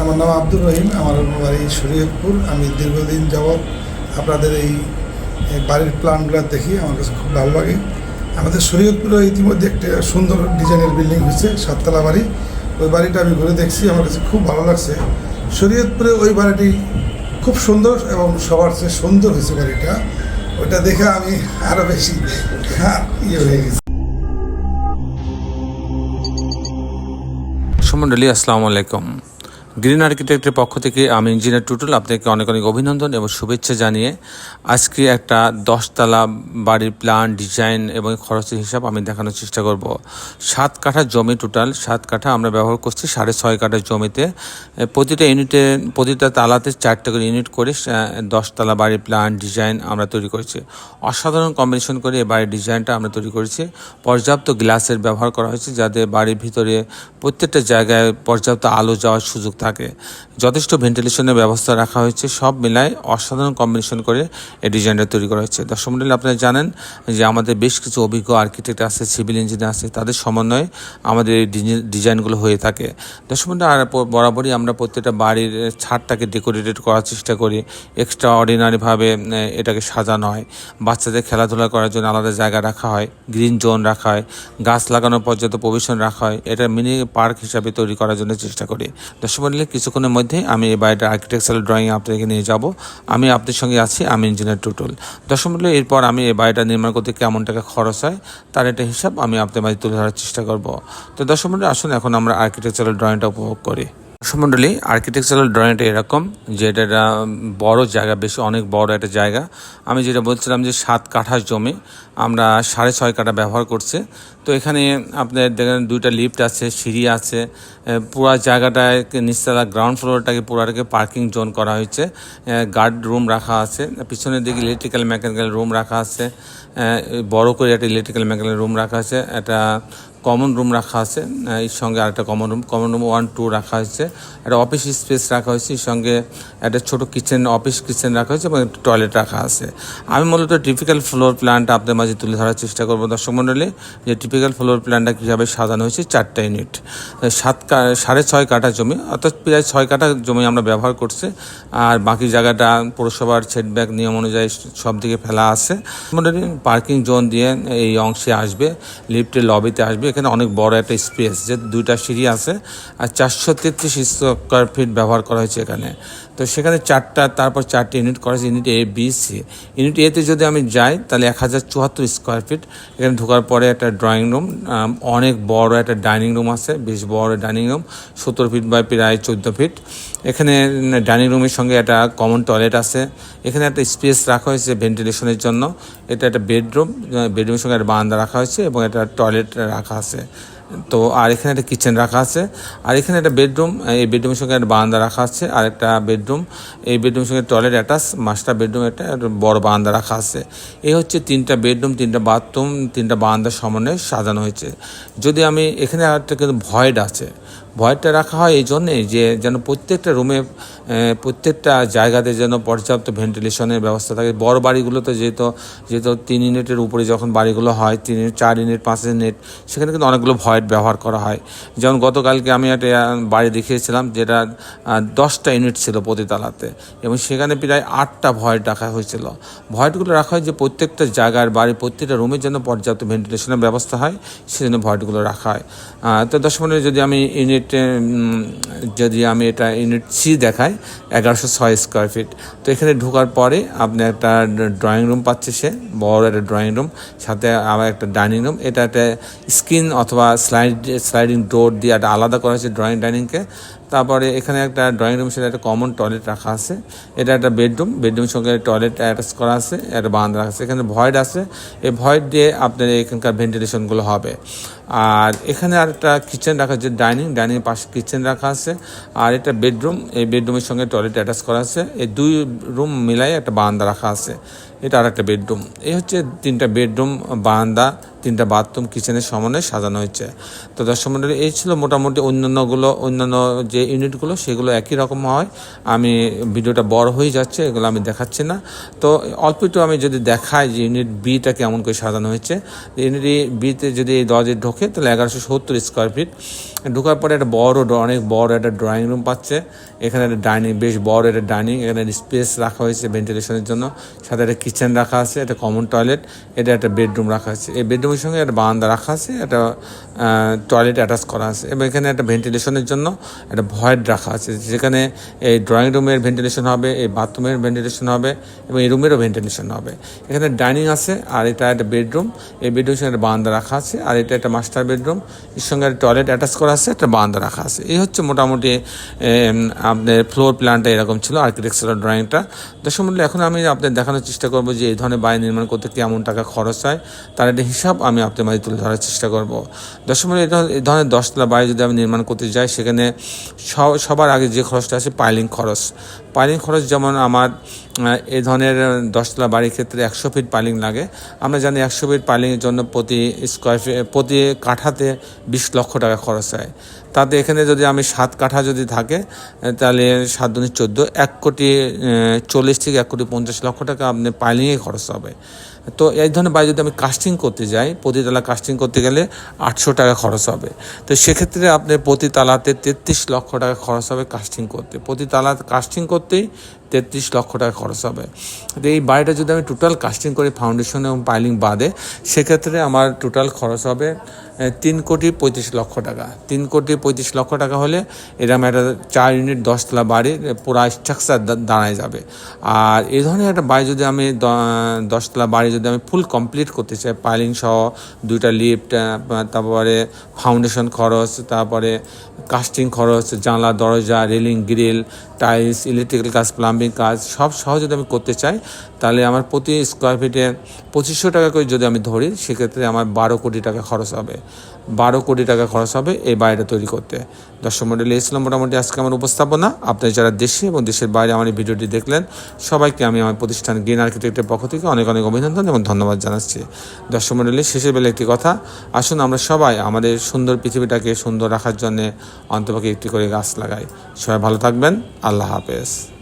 আমার নাম আব্দুর রহিম, আমার বাড়ি শরীয়তপুর। আমি দীর্ঘদিন যাবৎ আপনাদের এই বাড়ির প্ল্যানগুলো দেখি, আমার কাছে খুব ভালো লাগে। আমাদের শরীয়তপুরে ইতিমধ্যে একটা সুন্দর ডিজাইনের বিল্ডিং হয়েছে, সাততলা বাড়ি। ওই বাড়িটা আমি ঘুরে দেখছি, আমার কাছে খুব ভালো লাগছে। শরীয়তপুরে ওই বাড়িটি খুব সুন্দর এবং সবার চেয়ে সুন্দর হয়েছে বাড়িটা। ওটা দেখে আমি আরও বেশি ইয়ে হয়ে গেছি। সুমন্ডলী, আসসালামু আলাইকুম। গ্রিন আর্কিটেক্টের পক্ষ থেকে আমি ইঞ্জিনিয়ার টুটুল আপনাকে অনেক অনেক অভিনন্দন এবং শুভেচ্ছা জানিয়ে আজকে একটা দশতলা বাড়ির প্ল্যান ডিজাইন এবং খরচের হিসাব আমি দেখানোর চেষ্টা করব। সাত কাঠা জমি টোটাল সাত কাঠা আমরা ব্যবহার করছি সাড়ে ছয় কাঠা জমিতে। প্রতিটা ইউনিটে, প্রতিটা তালাতে চারটে করে ইউনিট করে দশতলা বাড়ির প্ল্যান ডিজাইন আমরা তৈরি করেছি। অসাধারণ কম্বিনেশন করে এই বাড়ির ডিজাইনটা আমরা তৈরি করেছি। পর্যাপ্ত গ্লাসের ব্যবহার করা হয়েছে যাতে বাড়ির ভিতরে প্রত্যেকটা জায়গায় পর্যাপ্ত আলো যাওয়ার সুযোগ থাকে। যথেষ্ট ভেন্টিলেশনের ব্যবস্থা রাখা হয়েছে, সব মিলায় অসাধারণ কম্বিনেশন করে এই ডিজাইনটা তৈরি করা হয়েছে। দর্শক মন্ডলী, আপনারা জানেন যে আমাদের বেশ কিছু অভিজ্ঞ আর্কিটেক্ট আছে সিভিল ইঞ্জিনিয়ার আছে, তাদের সমন্বয়ে আমাদের এই ডিজাইন- ডিজাইনগুলো হয়ে থাকে। দর্শক মন্ডলী, আর বরাবরই আমরা প্রত্যেকটা বাড়ির ছাদটাকে ডেকোরেটেড করার চেষ্টা করি। এক্সট্রা অর্ডিনারিভাবে এটাকে সাজানো হয়। বাচ্চাদের খেলাধুলা করার জন্য আলাদা জায়গা রাখা হয় গ্রিন জোন রাখা হয়, গাছ লাগানোর পর্যাপ্ত প্রভিশন রাখা হয়। এটা মিনি পার্ক হিসাবে তৈরি করার জন্য চেষ্টা করি। দর্শক মন্ডলী কিছুক্ষণের মধ্যে আমি এই বাড়িটার আর্কিটেকচারাল ড্রয়িং আপনাদেরকে নিয়ে যাব। আমি আপনাদের সঙ্গে আছি, আমি ইঞ্জিনিয়ার টুটুল। দশম মূল্য এরপর আমি এই বাড়িটা নির্মাণ করতে কেমন টাকা খরচ হয়, তার একটা হিসাব আমি আপনাদের মাঝে তুলে ধরার চেষ্টা করব। তো দশম মূল্য আসুন এখন আমরা আর্কিটেকচারাল ড্রয়িংটা উপভোগ করি। মণ্ডলী আর্কিটেকচারাল ড্রয়িংটা এরকম যে এটা একটা বড় জায়গা, বেশি অনেক বড় একটা জায়গা। আমি যেটা বলছিলাম যে সাত কাঠা জমি, আমরা সাড়ে ছয় কাঠা ব্যবহার করছি। তো এখানে আপনার দেখেন দুইটা লিফট আছে, সিঁড়ি আছে পুরা জায়গাটায় নিচতলা গ্রাউন্ড ফ্লোরটাকে পুরাটাকে পার্কিং জোন করা হয়েছে। গার্ড রুম রাখা আছে, পিছনের দিকে ইলেকট্রিক্যাল মেকানিক্যাল রুম রাখা আছে বড় করে একটা ইলেকট্রিক্যাল মেকানিক্যাল রুম রাখা আছে, একটা কমন রুম রাখা আছে। এর সঙ্গে আরেকটা common room common room one two রাখা হয়েছে। একটা অফিস স্পেস রাখা হয়েছে, এর সঙ্গে একটা ছোট কিচেন অফিস কিচেন রাখা হয়েছে এবং একটা টয়লেট রাখা আছে। আমি মূলত টিপিক্যাল ফ্লোর প্ল্যানটা আপনাদের মাঝে তুলে ধরার চেষ্টা করব দর্শক মণ্ডলী, যে টিপিক্যাল ফ্লোর প্ল্যানটা কীভাবে সাজানো হয়েছে চারটা ইউনিট সাত সাড়ে ছয় কাঠা জমি, অর্থাৎ প্রায় ছয় কাঠা জমি আমরা ব্যবহার করছি। আর বাকি জায়গাটা পৌরসভার সেটব্যাক নিয়ম অনুযায়ী সব দিকে ফেলা আছে। মন্ডলী পার্কিং জোন দিয়ে এই অংশে আসবে লিফটের লবিতে আসবে এখানে অনেক বড় একটা স্পেস যে দুইটা সিঁড়ি আছে আর চারশো তেত্রিশ স্কোয়ার ফিট ব্যবহার করা হয়েছে এখানে। তো সেখানে চারটা, তারপর চারটে ইউনিট করা হয়েছে unit A B C unit এতে যদি আমি যাই, তাহলে এক হাজার চুয়াত্তর স্কোয়ার ফিট এখানে ঢোকার পরে একটা ড্রয়িং রুম অনেক বড় একটা ডাইনিং রুম আছে, বেশ বড় ডাইনিং রুম সত্তর ফিট বাই প্রায় চোদ্দ ফিট এখানে ডাইনিং রুমের সঙ্গে একটা কমন টয়লেট আছে। এখানে একটা স্পেস রাখা হয়েছে ভেন্টিলেশনের জন্য। এটা একটা বেডরুম বেডরুমের সঙ্গে একটা বারান্দা রাখা হয়েছে এবং একটা টয়লেট রাখা আছে। তো আর এখানে একটা কিচেন রাখা আছে। আর এখানে একটা বেডরুম এই বেডরুমের সঙ্গে একটা বারান্দা রাখা আছে। আর একটা বেডরুম এই বেডরুমের সঙ্গে টয়লেট অ্যাটাচ মাস্টার বেডরুম একটা বড় বারান্দা রাখা আছে। এই হচ্ছে তিনটা বেডরুম তিনটা বাথরুম তিনটা বারান্দার সমন্বয়ে সাজানো হয়েছে। যদি আমি এখানে একটা কিন্তু ভয়েড আছে ভয়টা রাখা হয় এই জন্যে যে যেন প্রত্যেকটা রুমে প্রত্যেকটা জায়গাতে যেন পর্যাপ্ত ভেন্টিলেশনের ব্যবস্থা থাকে। বড় বাড়িগুলোতে যেহেতু যেহেতু তিন ইউনিটের উপরে যখন বাড়িগুলো হয়, তিন চার ইউনিট, পাঁচ ইউনিট, সেখানে কিন্তু অনেকগুলো ভয়েট ব্যবহার করা হয়। যেমন গতকালকে আমি একটা বাড়ি দেখিয়েছিলাম যেটা দশটা ইউনিট ছিল প্রতি তালাতে এবং সেখানে প্রায় আটটা ভয়েড রাখা হয়েছিল। ভয়েডগুলো রাখা হয় যে প্রত্যেকটা জায়গার বাড়ির প্রত্যেকটা রুমের জন্য পর্যাপ্ত ভেন্টিলেশনের ব্যবস্থা হয়, সেজন্য ভয়েডগুলো রাখা হয়। তো দশ মিনিট যদি আমি ইউনিট উম, যদি আমি এটা ইউনিট সি দেখাই এগারোশো ছয় স্কোয়ার ফিট তো এখানে ঢোকার পরে আপনি একটা ড্রয়িং রুম পাচ্ছে সে বড় একটা ড্রয়িং রুম সাথে আবার একটা ডাইনিং রুম এটা একটা স্ক্রিন অথবা স্লাইড স্লাইডিং ডোর দিয়ে একটা আলাদা করা হয়েছে ড্রয়িং ডাইনিংকে তারপরে এখানে একটা ড্রয়িং রুম সেটা একটা কমন টয়লেট রাখা আছে। এটা একটা বেডরুম বেডরুমের সঙ্গে টয়লেট অ্যাটাচ করা আছে, একটা বারান্দা রাখা আছে। এখানে ভয়েড আছে। এই ভয়েড দিয়ে আপনার এখানকার ভেন্টিলেশনগুলো হবে। আর এখানে আর একটা কিচেন রাখা আছে ডাইনিং ডাইনিং পাশে কিচেন রাখা আছে। আর এটা বেডরুম এই বেডরুমের সঙ্গে টয়লেট অ্যাটাচ করা আছে। এই দুই রুম মিলাই একটা বারান্দা রাখা আছে। এটা আর একটা বেডরুম। এই হচ্ছে তিনটা বেডরুম, বারান্দা, তিনটা বাথরুম, কিচেনের সমন্বয়ে সাজানো হয়েছে। তো দর্শক মণ্ডলী এই ছিল মোটামুটি অন্যান্যগুলো, অন্যান্য যে ইউনিটগুলো, সেগুলো একই রকম হয়। আমি ভিডিওটা বড় হয়ে যাচ্ছে, এগুলো আমি দেখাচ্ছি না। তো অল্প একটু আমি যদি দেখাই যে ইউনিট বিটা কেমন করে সাজানো হয়েছে। ইউনিট বিতে যদি এই দরজে ঢোকে, তাহলে এগারোশো সত্তর স্কোয়ার ফিট ঢোকার পরে একটা বড় অনেক বড় একটা ড্রয়িং রুম পাচ্ছে। এখানে একটা ডাইনিং বেশ বড় একটা ডাইনিং এখানে স্পেস রাখা হয়েছে ভেন্টিলেশনের জন্য। সাথে একটা কিচেন রাখা আছে একটা কমন টয়লেট এটা একটা বেডরুম রাখা আছে। এই বেডরুমের সঙ্গে একটা বারান্দা রাখা আছে, একটা টয়লেট অ্যাটাচ করা আছে। এবং এখানে একটা ভেন্টিলেশনের জন্য একটা ভয়েড রাখা আছে, যেখানে এই ড্রয়িং রুমের ভেন্টিলেশন হবে, এই বাথরুমের ভেন্টিলেশন হবে, এবং এই রুমেরও ভেন্টিলেশন হবে। এখানে ডাইনিং আছে, আর এটা একটা বেডরুম এই বেডরুমের সঙ্গে একটা বারান্দা রাখা আছে, আর এটা একটা মাস্টার বেডরুম এর সঙ্গে একটা টয়লেট অ্যাটাচ করা আছে, একটা বারান্দা রাখা আছে। এই হচ্ছে মোটামুটি আপনার ফ্লোর প্ল্যানটা এরকম ছিল আর্কিটেকচারাল ড্রয়িংটা দর্শক মূল্য এখন আমি আপনাদের দেখানোর চেষ্টা করব যে এই ধরনের বাড়ি নির্মাণ করতে কেমন টাকা খরচ হয়, তার একটা হিসাব আমি আপনাদের মাঝে তুলে ধরার চেষ্টা করব। মূল্য এই ধরনের- দশতলা বাড়ি যদি আমি নির্মাণ করতে যাই, সেখানে সবার আগে যে খরচটা আছে পাইলিং খরচ। পাইলিং খরচ যেমন আমার এই ধরনের দশতলা বাড়ির ক্ষেত্রে একশো ফিট পাইলিং লাগে। আমরা জানি একশো ফিট পাইলিংয়ের জন্য প্রতি স্কোয়ার ফিট প্রতি কাঠাতে বিশ লক্ষ টাকা খরচ হয়। তাতে এখানে যদি আমি সাত কাঠা যদি থাকে তাহলে সাত দুনি চোদ্দ, এক কোটি চল্লিশ থেকে এক কোটি পঞ্চাশ লক্ষ টাকা আপনি পাইলিংয়ে খরচ হবে। তো এই ধরনের বাড়ি যদি আমি কাস্টিং করতে যাই, প্রতিতলা কাস্টিং করতে গেলে আটশো টাকা খরচ হবে। তো সেক্ষেত্রে আপনি প্রতি তালাতে তেত্রিশ লক্ষ টাকা খরচ হবে কাস্টিং করতে। প্রতি তালা কাস্টিং করতেই তেত্রিশ লক্ষ টাকা খরচ হবে। তো এই বাড়িটা যদি আমি টোটাল কাস্টিং করি ফাউন্ডেশন এবং পাইলিং বাদে, সেক্ষেত্রে আমার টোটাল খরচ হবে তিন কোটি পঁয়ত্রিশ লক্ষ টাকা। তিন কোটি পঁয়ত্রিশ লক্ষ টাকা হলে এরকম একটা চার ইউনিট দশতলা বাড়ির পুরা স্ট্রাকচার দাঁড়ায় যাবে। আর এই ধরনের একটা বাড়ি যদি আমি দশতলা বাড়ি যদি আমি ফুল কমপ্লিট করতে চাই পাইলিং সহ দুইটা লিফট তারপরে ফাউন্ডেশন খরচ, তারপরে কাস্টিং খরচ, জানলা, দরজা রেলিং গ্রিল টাইলস ইলেকট্রিক্যাল কাজ প্লাম্বিং কাজ, সব সহ যদি আমি করতে চাই তাহলে আমার প্রতি স্কোয়ার ফিটে পঁচিশশো টাকা করে যদি আমি ধরি, সেক্ষেত্রে আমার বারো কোটি টাকা খরচ হবে। বারো কোটি টাকা খরচ হবে এই বাড়িটা তৈরি করতে। দর্শক মন্ডলী, এই মোটামুটি আজকে আমার উপস্থাপনা। আপনি যারা দেশে এবং দেশের বাইরে আমার এই ভিডিওটি দেখলেন, সবাইকে আমি আমার প্রতিষ্ঠান গ্রিন আর্কিটেক্টের পক্ষ থেকে অনেক অনেক অভিনন্দন এবং ধন্যবাদ জানাচ্ছি। দর্শক মন্ডলী, শেষের বেলা একটি কথা। আসুন আমরা সবাই আমাদের সুন্দর পৃথিবীটাকে সুন্দর রাখার জন্য অন্তপক্ষে একটি করে গাছ লাগাই। সবাই ভালো থাকবেন। আল্লাহ হাফেজ।